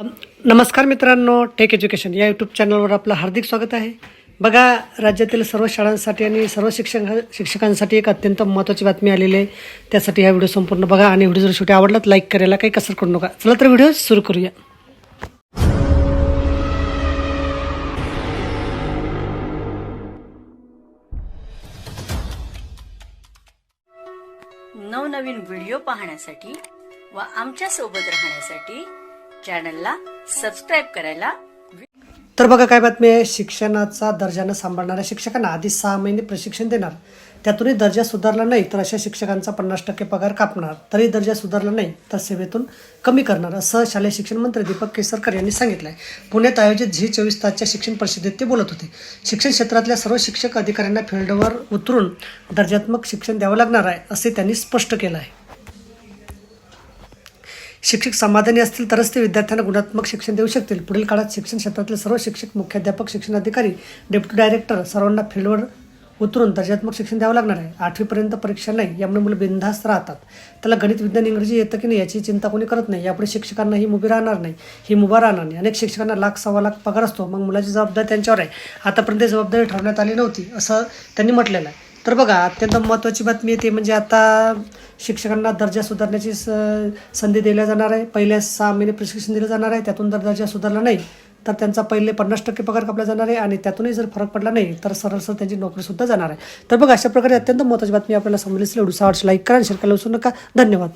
नमस्कार मित्रांनो take education या यूट्यूब चॅनलवर आपलं हार्दिक स्वागत आहे. बघा राज्यातील सर्व शाळांसाठी आणि सर्व शिक्षक शिक्षकांसाठी एक अत्यंत महत्त्वाची बातमी आलेली आहे. त्यासाठी हा व्हिडिओ संपूर्ण बघा आणि व्हिडिओ जर शेवटी आवडला तर लाईक करायला काही कसर करू नका. चला तर व्हिडिओ सुरू करूया. नवनवीन व्हिडिओ पाहण्यासाठी व आमच्यासोबत राहण्यासाठी चॅनलला सबस्क्राईब करायला तर बघा काय बातमी आहे. शिक्षणाचा दर्जानं सांभाळणाऱ्या शिक्षकांना आधी सहा महिने प्रशिक्षण देणार. त्यातूनही दर्जा सुधारला नाही तर अशा शिक्षकांचा पन्नास टक्के पगार कापणार. तरी दर्जा सुधारला नाही तर सेवेतून कमी करणार असं शालेय शिक्षण मंत्री दीपक केसरकर यांनी सांगितलं आहे पुण्यात आयोजित झी चोवीस तासच्या शिक्षण परिषदेत ते बोलत होते. शिक्षण क्षेत्रातल्या सर्व शिक्षक अधिकाऱ्यांना फील्डवर उतरून दर्जात्मक शिक्षण द्यावं लागणार आहे असे त्यांनी स्पष्ट केलं आहे. शिक्षक समाधानी असतील तरच ते विद्यार्थ्यांना गुणात्मक शिक्षण देऊ शकतील. पुढील काळात शिक्षण क्षेत्रातले सर्व शिक्षक मुख्याध्यापक शिक्षण अधिकारी डेप्युटी डायरेक्टर सर्वांना फील्डवर उतरून दर्जात्मक शिक्षण द्यावं लागणार आहे. आठवीपर्यंत परीक्षा नाही यामुळे मुलं बिनधास्त राहतात. त्याला गणित विज्ञान इंग्रजी येतं की नाही याची चिंता कोणी करत नाही. यापुढे शिक्षकांना ही मुभी राहणार नाही. ही मुभा राहणार नाही. अनेक शिक्षकांना लाख सव्वा लाख पगार असतो. मग मुलाची जबाबदारी त्यांच्यावर आहे. आतापर्यंत ही जबाबदारी ठरवण्यात आली नव्हती असं त्यांनी म्हटलेलं आहे. तर बघा अत्यंत महत्त्वाची बातमी आहे ते म्हणजे आता शिक्षकांना दर्जा सुधारण्याची स संधी दिल्या जाणार आहे. पहिल्या सहा महिने प्रशिक्षण दिलं जाणार आहे त्यातून जर दर्जा सुधारला नाही तर त्यांचा पहिले पन्नास टक्के पगार कापला जाणार आहे आणि त्यातूनही जर फरक पडला नाही तर सरळ सरळ त्यांची नोकरीसुद्धा जाणार आहे. तर बघा अशा प्रकारे अत्यंत महत्त्वाची बातमी आपल्याला समजली असेल एवढी लाईक करा शेअर करायला विसरू नका. धन्यवाद.